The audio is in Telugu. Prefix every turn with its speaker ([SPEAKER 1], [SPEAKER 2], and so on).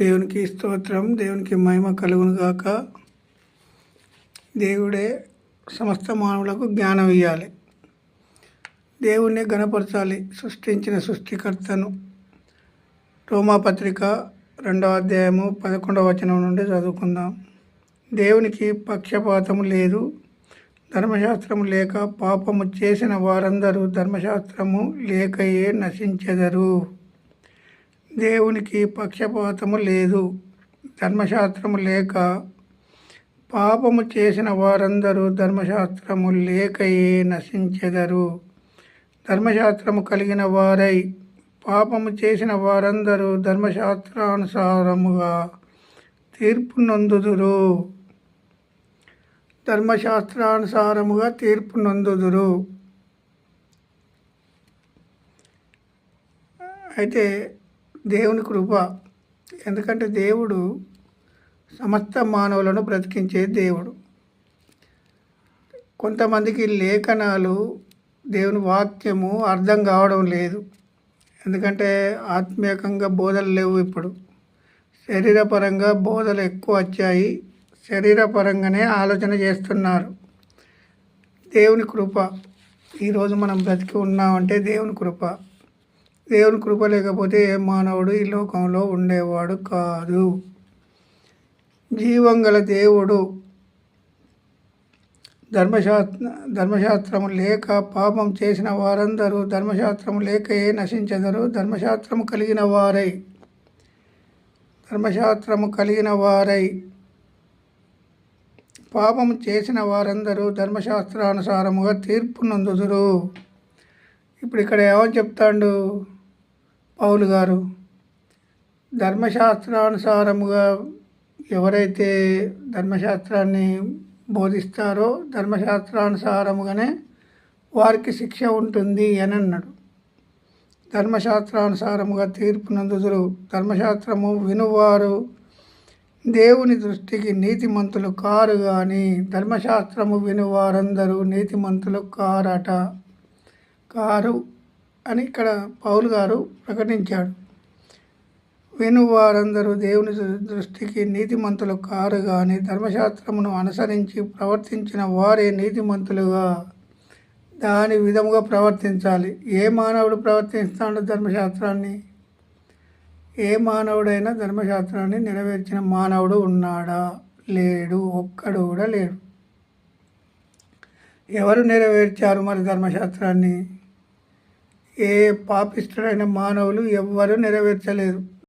[SPEAKER 1] దేవునికి స్తోత్రం దేవునికి మహిమ కలుగును గాక. దేవుడే సమస్త మానవులకు జ్ఞానం ఇవ్వాలి దేవుణ్ణి గణపరచాలి సృష్టించిన సృష్టికర్తను. రోమాపత్రిక రెండవ అధ్యాయము పదకొండవ వచనం నుండి చదువుకుందాం. దేవునికి పక్షపాతము లేదు. ధర్మశాస్త్రము లేక పాపము చేసిన వారందరూ ధర్మశాస్త్రము లేకయే నశించెదరు. దేవునికి పక్షపాతము లేదు ధర్మశాస్త్రము లేక పాపము చేసిన వారందరూ ధర్మశాస్త్రము లేకయే నశించెదరు. ధర్మశాస్త్రము కలిగిన వారై పాపము చేసిన వారందరూ ధర్మశాస్త్రానుసారముగా తీర్పు నొందుదురు ధర్మశాస్త్రానుసారముగా తీర్పు నొందుదురు అయితే దేవుని కృప. ఎందుకంటే దేవుడు సమస్త మానవులను బ్రతికించే దేవుడు. కొంతమందికి లేఖనాలు దేవుని వాక్యము అర్థం కావడం లేదు. ఎందుకంటే ఆత్మీయకంగా బోధలు లేవు ఇప్పుడు. శరీరపరంగా బోధలు ఎక్కువ వచ్చాయి. శరీరపరంగానే ఆలోచన చేస్తున్నారు. దేవుని కృప. ఈరోజు మనం బ్రతికి ఉన్నామంటే దేవుని కృప. దేవుని కృప లేకపోతే ఏ మానవుడు ఈ లోకంలో ఉండేవాడు కాదు. జీవం గల దేవుడు ధర్మశాస్త్ర ధర్మశాస్త్రము లేక పాపం చేసిన వారందరూ ధర్మశాస్త్రము లేకయే నశించెదరు ధర్మశాస్త్రము కలిగిన వారై. ధర్మశాస్త్రము కలిగిన వారై. పాపము చేసిన వారందరూ ధర్మశాస్త్రానుసారముగా తీర్పు నందుదురు ఇప్పుడు ఇక్కడ ఏమని చెప్తాడు? పౌలు గారు ధర్మశాస్త్రానుసారముగా ఎవరైతే ధర్మశాస్త్రాన్ని బోధిస్తారో ధర్మశాస్త్రానుసారముగానే వారికి శిక్ష ఉంటుంది అని అన్నాడు. ధర్మశాస్త్రానుసారముగా తీర్పునందుదురు ధర్మశాస్త్రము వినువారు. దేవుని దృష్టికి నీతిమంతులు కారు కానీ ధర్మశాస్త్రము వినువారందరూ నీతిమంతులు కారట. కారు అని ఇక్కడ పౌలు గారు ప్రకటించాడు. విను వారందరూ దేవుని దృష్టికి నీతిమంతులు కారు కానీ ధర్మశాస్త్రమును అనుసరించి ప్రవర్తించిన వారే నీతిమంతులుగా. దాని విధముగా ప్రవర్తించాలి. ఏ మానవుడు ప్రవర్తిస్తాడు ధర్మశాస్త్రాన్ని? ఏ మానవుడైనా ధర్మశాస్త్రాన్ని నెరవేర్చిన మానవుడు ఉన్నాడా? లేడు. ఒక్కడు కూడా లేడు. ఎవరు నెరవేర్చారు మరి ధర్మశాస్త్రాన్ని? ఏ పాపిష్టుడైన మానవులు ఎవ్వరూ నెరవేర్చలేదు.